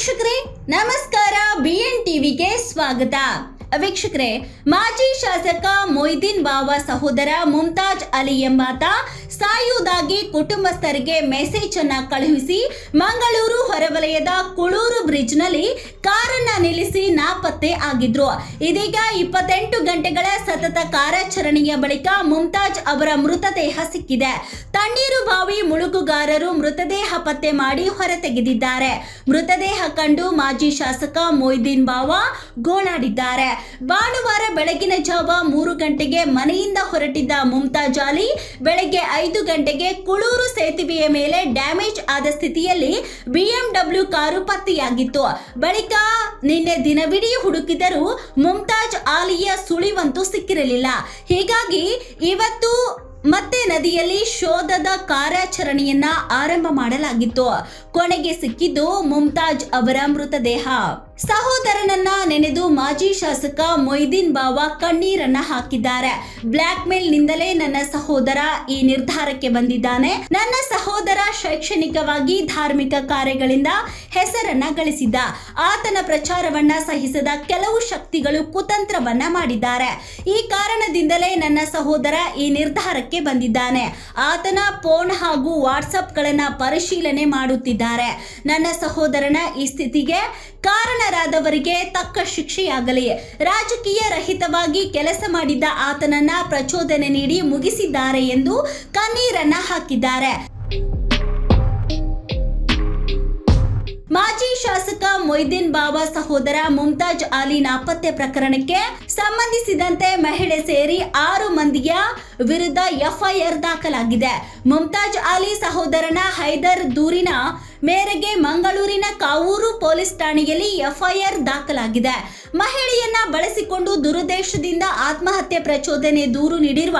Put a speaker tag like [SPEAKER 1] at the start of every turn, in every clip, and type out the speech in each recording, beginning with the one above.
[SPEAKER 1] ವೀಕ್ಷಕರೇ ನಮಸ್ಕಾರ ಬಿಎನ್ ಟಿವಿಗೆ ಸ್ವಾಗತ. ವೀಕ್ಷಕರೇ ಮಾಜಿ ಶಾಸಕ ಮೊಯ್ದಿನ್ ಬಾವಾ ಸಹೋದರ ಮುಮ್ತಾಜ್ ಅಲಿ ಎಂಬಾತ ಸಾಯುವುದಾಗಿ ಕುಟುಂಬಸ್ಥರಿಗೆ ಮೆಸೇಜ್ ಅನ್ನ ಕಳುಹಿಸಿ ಮಂಗಳೂರು ಹೊರವಲಯದ ಕುಳೂರು ಬ್ರಿಡ್ಜ್ನಲ್ಲಿ ಕಾರನ್ನ ನಿಲ್ಲಿಸಿ ನಾಪತ್ತೆ ಆಗಿದ್ರು. ಇದೀಗ ಇಪ್ಪತ್ತೆಂಟು ಗಂಟೆಗಳ ಸತತ ಕಾರ್ಯಾಚರಣೆಯ ಬಳಿಕ ಮುಮ್ತಾಜ್ ಅವರ ಮೃತದೇಹ ಸಿಕ್ಕಿದೆ. ತಣ್ಣೀರು ಬಾವಿ ಮುಳುಗುಗಾರರು ಮೃತದೇಹ ಪತ್ತೆ ಮಾಡಿ ಹೊರತೆಗೆದಿದ್ದಾರೆ ಮೃತದೇಹ ಕಂಡು ಮಾಜಿ ಶಾಸಕ ಮೊಯ್ದೀನ್ ಬಾವಾ ಗೋಳಾಡಿದ್ದಾರೆ ಭಾನುವಾರ ಬೆಳಗಿನ ಜಾವ ಮೂರು ಗಂಟೆಗೆ ಮನೆಯಿಂದ ಹೊರಟಿದ್ದ ಮುಮ್ತಾಜ್ ಅಲಿ ಬೆಳಗ್ಗೆ ಐದು ಗಂಟೆಗೆ ಕುಳೂರು ಸೇತುವೆಯ ಮೇಲೆ ಡ್ಯಾಮೇಜ್ ಆದ ಸ್ಥಿತಿಯಲ್ಲಿ ಬಿಎಂಡಬ್ಲ್ಯೂ ಕಾರು ಪತ್ತೆಯಾಗಿತ್ತು. ಬಳಿಕ ನಿನ್ನೆ ದಿನವಿಡೀ ಹುಡುಕಿದರೂ ಮುಮ್ತಾಜ್ ಆಲಿಯ ಸುಳಿವಂತೂ ಸಿಕ್ಕಿರಲಿಲ್ಲ. ಹೀಗಾಗಿ ಇವತ್ತು ಮತ್ತೆ ನದಿಯಲ್ಲಿ ಶೋಧದ ಕಾರ್ಯಾಚರಣೆಯನ್ನ ಆರಂಭ ಮಾಡಲಾಗಿತ್ತು. ಕೊನೆಗೆ ಸಿಕ್ಕಿದ್ದು ಮುಮ್ತಾಜ್ ಅವರ ಮೃತದೇಹ. ಸಹೋದರನನ್ನ ನೆನೆದು ಮಾಜಿ ಶಾಸಕ ಮೊಯ್ದೀನ್ ಬಾವಾ ಕಣ್ಣೀರನ್ನ ಹಾಕಿದ್ದಾರೆ. ಬ್ಲಾಕ್ ಮೇಲ್ ನಿಂದಲೇ ನನ್ನ ಸಹೋದರ ಈ ನಿರ್ಧಾರಕ್ಕೆ ಬಂದಿದ್ದಾನೆ. ನನ್ನ ಸಹೋದರ ಶೈಕ್ಷಣಿಕವಾಗಿ ಧಾರ್ಮಿಕ ಕಾರ್ಯಗಳಿಂದ ಹೆಸರನ್ನ ಗಳಿಸಿದ್ದ. ಆತನ ಪ್ರಚಾರವನ್ನ ಸಹಿಸದ ಕೆಲವು ಶಕ್ತಿಗಳು ಕುತಂತ್ರವನ್ನ ಮಾಡಿದ್ದಾರೆ. ಈ ಕಾರಣದಿಂದಲೇ ನನ್ನ ಸಹೋದರ ಈ ನಿರ್ಧಾರಕ್ಕೆ ಬಂದಿದ್ದಾನೆ. ಆತನ ಫೋನ್ ಹಾಗೂ ವಾಟ್ಸಪ್ಗಳನ್ನ ಪರಿಶೀಲನೆ ಮಾಡುತ್ತಿದ್ದಾರೆ. ನನ್ನ ಸಹೋದರನ ಈ ಸ್ಥಿತಿಗೆ ಕಾರಣರಾದವರಿಗೆ ತಕ್ಕ ಶಿಕ್ಷೆಯಾಗಲಿ. ರಾಜಕೀಯ ರಹಿತವಾಗಿ ಕೆಲಸ ಮಾಡಿದ್ದ ಆತನನ್ನ ಪ್ರಚೋದನೆ ನೀಡಿ ಮುಗಿಸಿದ್ದಾರೆ ಎಂದು ಕಣ್ಣೀರನ್ನ ಹಾಕಿದ್ದಾರೆ. ಮಾಜಿ ಶಾಸಕ ಮೊಯ್ದೀನ್ ಬಾಬಾ ಸಹೋದರ ಮುಮ್ತಾಜ್ ಅಲಿ ನಾಪತ್ತೆ ಪ್ರಕರಣಕ್ಕೆ ಸಂಬಂಧಿಸಿದಂತೆ ಮಹಿಳೆ ಸೇರಿ ಆರು ಮಂದಿಯ ವಿರುದ್ಧ ಎಫ್ಐಆರ್ ದಾಖಲಾಗಿದೆ. ಮುಮ್ತಾಜ್ ಅಲಿ ಸಹೋದರನ ಹೈದರ್ ದೂರಿನ ಮೇರೆಗೆ ಮಂಗಳೂರಿನ ಕಾವೂರು ಪೊಲೀಸ್ ಠಾಣೆಯಲ್ಲಿ ಎಫ್ಐಆರ್ ದಾಖಲಾಗಿದೆ. ಮಹಿಳೆಯನ್ನ ಬಳಸಿಕೊಂಡು ದುರುದ್ದೇಶದಿಂದ ಆತ್ಮಹತ್ಯೆ ಪ್ರಚೋದನೆ ದೂರು ನೀಡಿರುವ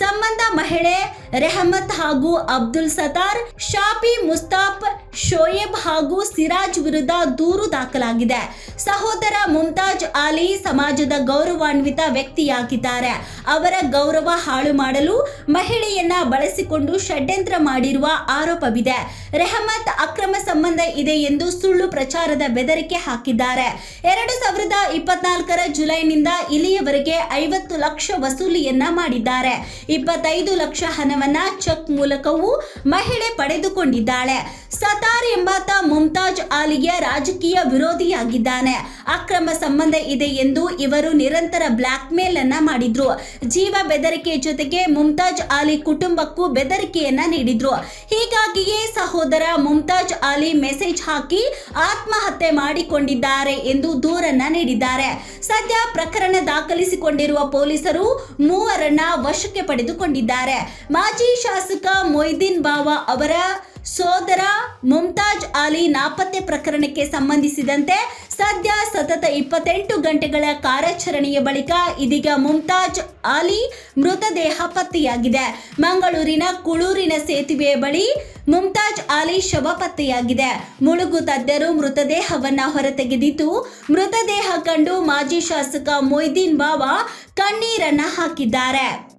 [SPEAKER 1] ಸಂಬಂಧ ಮಹಿಳೆ ರೆಹಮತ್ ಹಾಗೂ ಅಬ್ದುಲ್ ಸತಾರ್ ಶಾಪಿ ಮುಸ್ತಾಫ್, ಶೋಯೆಬ್ ಹಾಗೂ ಸಿರಾಜ್ ವಿರುದ್ಧ ದೂರು ದಾಖಲಾಗಿದೆ. ಸಹೋದರ ಮುಮ್ತಾಜ್ ಅಲಿ ಸಮಾಜದ ಗೌರವಾನ್ವಿತ ವ್ಯಕ್ತಿಯಾಗಿದ್ದಾರೆ. ಅವರ ಗೌರವ ಹಾಳು ಮಾಡಲು ಮಹಿಳೆಯನ್ನ ಬಳಸಿಕೊಂಡು ಷಡ್ಯಂತ್ರ ಮಾಡಿರುವ ಆರೋಪವಿದೆ. ರೆಹಮತ್ ಅಕ್ರಮ ಸಂಬಂಧ ಇದೆ ಎಂದು ಸುಳ್ಳು ಪ್ರಚಾರದ ಬೆದರಿಕೆ ಹಾಕಿದ್ದಾರೆ. ಎರಡು ಸಾವಿರದ ಇಪ್ಪತ್ನಾಲ್ಕರ ಜುಲೈನಿಂದ ಇಲ್ಲಿಯವರೆಗೆ ಐವತ್ತು ಲಕ್ಷ ವಸೂಲಿಯನ್ನ ಮಾಡಿದ್ದಾರೆ. ಇಪ್ಪತ್ತೈದು ಲಕ್ಷ ಹಣವನ್ನ ಚೆಕ್ ಮೂಲಕವೂ ಮಹಿಳೆ ಪಡೆದುಕೊಂಡಿದ್ದಾಳೆ. ಸತಾರ್ ಎಂಬಾತ ಮುಮ್ತಾಜ್ ಆಲಿಗೆ ರಾಜಕೀಯ ವಿರೋಧಿಯಾಗಿದ್ದಾನೆ. ಅಕ್ರಮ ಸಂಬಂಧ ಇದೆ ಎಂದು ಇವರು ನಿರಂತರ ಬ್ಲಾಕ್ ಮೇಲ್ ಅನ್ನ ಮಾಡಿದ್ರು. ಜೀವ ಬೆದರಿಕೆ ಜೊತೆಗೆ ಮುಮ್ತಾಜ್ ಆಲಿ ಕುಟುಂಬಕ್ಕೂ ಬೆದರಿಕೆಯನ್ನ ನೀಡಿದ್ರು. ಹೀಗಾಗಿಯೇ ಸಹೋದರ ಮುಮ್ತಾಜ್ ಆಲಿ ಮೆಸೇಜ್ ಹಾಕಿ ಆತ್ಮಹತ್ಯೆ ಮಾಡಿಕೊಂಡಿದ್ದಾರೆ ಎಂದು ದೂರನ್ನ ನೀಡಿದ್ದಾರೆ. ಸದ್ಯ ಪ್ರಕರಣ ದಾಖಲಿಸಿಕೊಂಡಿರುವ ಪೊಲೀಸರು ಮೂವರನ್ನ ವಶಕ್ಕೆ ಪಡೆದುಕೊಂಡಿದ್ದಾರೆ. ಮಾಜಿ ಶಾಸಕ ಮೊಯ್ದೀನ್ ಬಾವಾ ಅವರ ಸೋದರ ಮುಮ್ತಾಜ್ ಅಲಿ ನಾಪತ್ತೆ ಪ್ರಕರಣಕ್ಕೆ ಸಂಬಂಧಿಸಿದಂತೆ ಸದ್ಯ ಸತತ ಇಪ್ಪತ್ತೆಂಟು ಗಂಟೆಗಳ ಕಾರ್ಯಾಚರಣೆಯ ಬಳಿಕ ಇದೀಗ ಮುಮ್ತಾಜ್ ಅಲಿ ಮೃತದೇಹ ಪತ್ತೆಯಾಗಿದೆ. ಮಂಗಳೂರಿನ ಕುಳೂರಿನ ಸೇತುವೆಯ ಬಳಿ ಮುಮ್ತಾಜ್ ಅಲಿ ಶವ ಪತ್ತೆಯಾಗಿದೆ. ಮುಳುಗು ತಜ್ಞರು ಮೃತದೇಹವನ್ನ ಹೊರತೆಗೆದಿದ್ದು, ಮೃತದೇಹ ಕಂಡು ಮಾಜಿ ಶಾಸಕ ಮೊಯ್ದೀನ್ ಬಾವಾ ಕಣ್ಣೀರನ್ನ ಹಾಕಿದ್ದಾರೆ.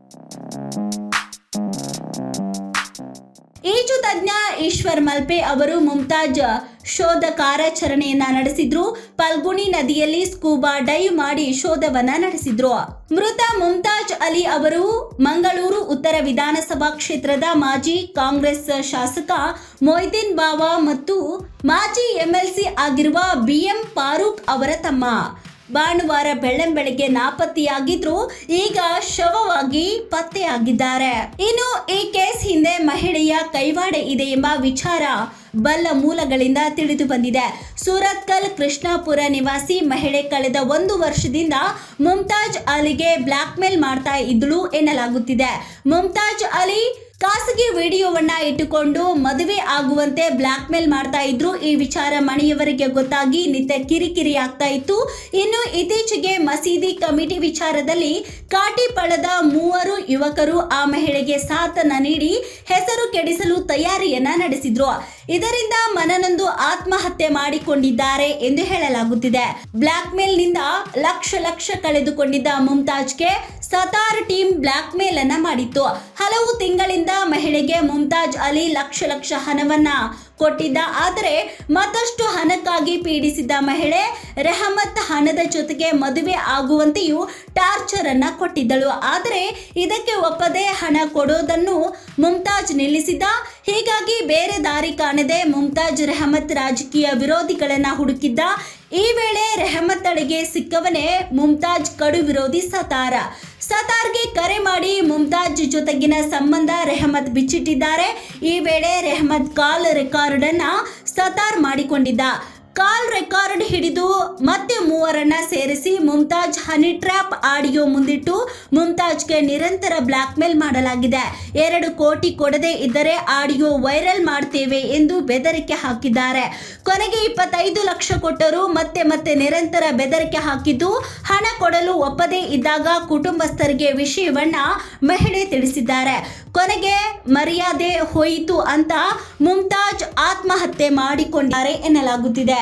[SPEAKER 1] ಈಜು ತಜ್ಞ ಈಶ್ವರ್ ಮಲ್ಪೆ ಅವರು ಮುಮ್ತಾಜ್ ಶೋಧ ಕಾರ್ಯಾಚರಣೆಯನ್ನ ನಡೆಸಿದ್ರು. ಪಲ್ಗುಣಿ ನದಿಯಲ್ಲಿ ಸ್ಕೂಬಾ ಡೈವ್ ಮಾಡಿ ಶೋಧವನ್ನ ನಡೆಸಿದ್ರು. ಮೃತ ಮುಮ್ತಾಜ್ ಅಲಿ ಅವರು ಮಂಗಳೂರು ಉತ್ತರ ವಿಧಾನಸಭಾ ಕ್ಷೇತ್ರದ ಮಾಜಿ ಕಾಂಗ್ರೆಸ್ ಶಾಸಕ ಮೊಯ್ದೀನ್ ಬಾವಾ ಮತ್ತು ಮಾಜಿ ಎಂಎಲ್ಸಿ ಆಗಿರುವ ಬಿಎಂ ಫಾರೂಕ್ ಅವರ ತಮ್ಮ. ಭಾನುವಾರ ಬೆಳ್ಳಂಬೆಳಗ್ಗೆ ನಾಪತ್ತೆಯಾಗಿದ್ರು ಈಗ ಶವವಾಗಿ ಪತ್ತೆಯಾಗಿದ್ದಾರೆ. ಇನ್ನು ಈ ಕೇಸ್ ಹಿಂದೆ ಮಹಿಳೆಯ ಕೈವಾಡ ಇದೆ ಎಂಬ ವಿಚಾರ ಬಲ್ಲ ಮೂಲಗಳಿಂದ ತಿಳಿದು ಬಂದಿದೆ. ಸೂರತ್ಕಲ್ ಕೃಷ್ಣಾಪುರ ನಿವಾಸಿ ಮಹಿಳೆ ಕಳೆದ ಒಂದು ವರ್ಷದಿಂದ ಮುಮ್ತಾಜ್ ಅಲಿಗೆ ಬ್ಲಾಕ್ ಮೇಲ್ ಮಾಡ್ತಾ ಇದ್ಳು ಎನ್ನಲಾಗುತ್ತಿದೆ. ಮುಮ್ತಾಜ್ ಅಲಿ ಖಾಸಗಿ ವಿಡಿಯೋವನ್ನ ಇಟ್ಟುಕೊಂಡು ಮದುವೆ ಆಗುವಂತೆ ಬ್ಲಾಕ್ ಮೇಲ್ ಮಾಡ್ತಾ ಇದ್ರು. ಈ ವಿಚಾರ ಮನೆಯವರಿಗೆ ಗೊತ್ತಾಗಿ ನಿತ್ಯ ಕಿರಿಕಿರಿ ಆಗ್ತಾ ಇತ್ತು. ಇನ್ನು ಇತ್ತೀಚೆಗೆ ಮಸೀದಿ ಕಮಿಟಿ ವಿಚಾರದಲ್ಲಿ ಕಾಟಿಪಳದ ಮೂವರು ಯುವಕರು ಆ ಮಹಿಳೆಗೆ ಸಾಥನ ನೀಡಿ ಹೆಸರು ಕೆಡಿಸಲು ತಯಾರಿಯನ್ನ ನಡೆಸಿದ್ರು. ಇದರಿಂದ ಮನನೊಂದು ಆತ್ಮಹತ್ಯೆ ಮಾಡಿಕೊಂಡಿದ್ದಾರೆ ಎಂದು ಹೇಳಲಾಗುತ್ತಿದೆ. ಬ್ಲಾಕ್ ಮೇಲ್ನಿಂದ ಲಕ್ಷ ಲಕ್ಷ ಕಳೆದುಕೊಂಡಿದ್ದ ಮುಮ್ತಾಜ್ಗೆ ಸತಾರ್ ಟೀಮ್ ಬ್ಲಾಕ್ ಮೇಲ್ ಅನ್ನ ಮಾಡಿತ್ತು. ಹಲವು ತಿಂಗಳಿಂದ ಕಡೆಯಿಂದ ಮಹಿಳೆಗೆ ಮುಮ್ತಾಜ್ ಅಲಿ ಲಕ್ಷ ಲಕ್ಷ ಹಣವನ್ನ ಕೊಟ್ಟಿದ್ದ. ಆದರೆ ಮತ್ತಷ್ಟು ಹಣಕ್ಕಾಗಿ ಪೀಡಿಸಿದ್ದ ಮಹಿಳೆ ರೆಹಮತ್ ಹಣದ ಜೊತೆಗೆ ಮದುವೆ ಆಗುವಂತೆಯೂ ಟಾರ್ಚರ್ ಅನ್ನ ಕೊಟ್ಟಿದ್ದಳು. ಆದರೆ ಇದಕ್ಕೆ ಒಪ್ಪದೆ ಹಣ ಕೊಡೋದನ್ನು ಮುಮ್ತಾಜ್ ನಿಲ್ಲಿಸಿದ ಹೀಗಾಗಿ ಬೇರೆ ದಾರಿ ಕಾಣದೆ ಮುಮ್ತಾಜ್ ರೆಹಮತ್ ರಾಜಕೀಯ ವಿರೋಧಿಗಳನ್ನ ಹುಡುಕಿದ್ದ. ಈ ವೇಳೆ ರೆಹಮತ್ ಅಳಿಗೆ ಸಿಕ್ಕವನೇ ಮುಮ್ತಾಜ್ ಕಡು ವಿರೋಧಿ ಸತಾರ. ಸತಾರ್ಗೆ ಕರೆ ಮಾಡಿ ಮುಮ್ತಾಜ್ ಜೊತೆಗಿನ ಸಂಬಂಧ ರೆಹಮತ್ ಬಿಚ್ಚಿಟ್ಟಿದ್ದಾರೆ. ಈ ವೇಳೆ ರೆಹಮತ್ ಕಾಲ್ ರೆಕಾರ್ಡ್ ಅನ್ನ ಸತಾರ್ ಮಾಡಿಕೊಂಡಿದ್ದ. ಕಾಲ್ ರೆಕಾರ್ಡ್ ಹಿಡಿದು ಮತ್ತೆ ಮೂವರನ್ನ ಸೇರಿಸಿ ಮುಮ್ತಾಜ್ ಹನಿ ಟ್ರ್ಯಾಪ್ ಆಡಿಯೋ ಮುಂದಿಟ್ಟು ಮುಮ್ತಾಜ್ಗೆ ನಿರಂತರ ಬ್ಲಾಕ್ ಮೇಲ್ ಮಾಡಲಾಗಿದೆ. ಎರಡು ಕೋಟಿ ಕೊಡದೆ ಇದ್ದರೆ ಆಡಿಯೋ ವೈರಲ್ ಮಾಡ್ತೇವೆ ಎಂದು ಬೆದರಿಕೆ ಹಾಕಿದ್ದಾರೆ. ಕೊನೆಗೆ ಇಪ್ಪತ್ತೈದು ಲಕ್ಷ ಕೊಟ್ಟರು ಮತ್ತೆ ಮತ್ತೆ ನಿರಂತರ ಬೆದರಿಕೆ ಹಾಕಿದ್ದು ಹಣ ಕೊಡಲು ಒಪ್ಪದೇ ಇದ್ದಾಗ ಕುಟುಂಬಸ್ಥರಿಗೆ ವಿಷಯವನ್ನ ಮಹಿಳೆ ತಿಳಿಸಿದ್ದಾರೆ. ಕೊನೆಗೆ ಮರ್ಯಾದೆ ಹೋಯಿತು ಅಂತ ಮುಮ್ತಾಜ್ ಆತ್ಮಹತ್ಯೆ ಮಾಡಿಕೊಂಡಿದ್ದಾರೆ ಎನ್ನಲಾಗುತ್ತಿದೆ.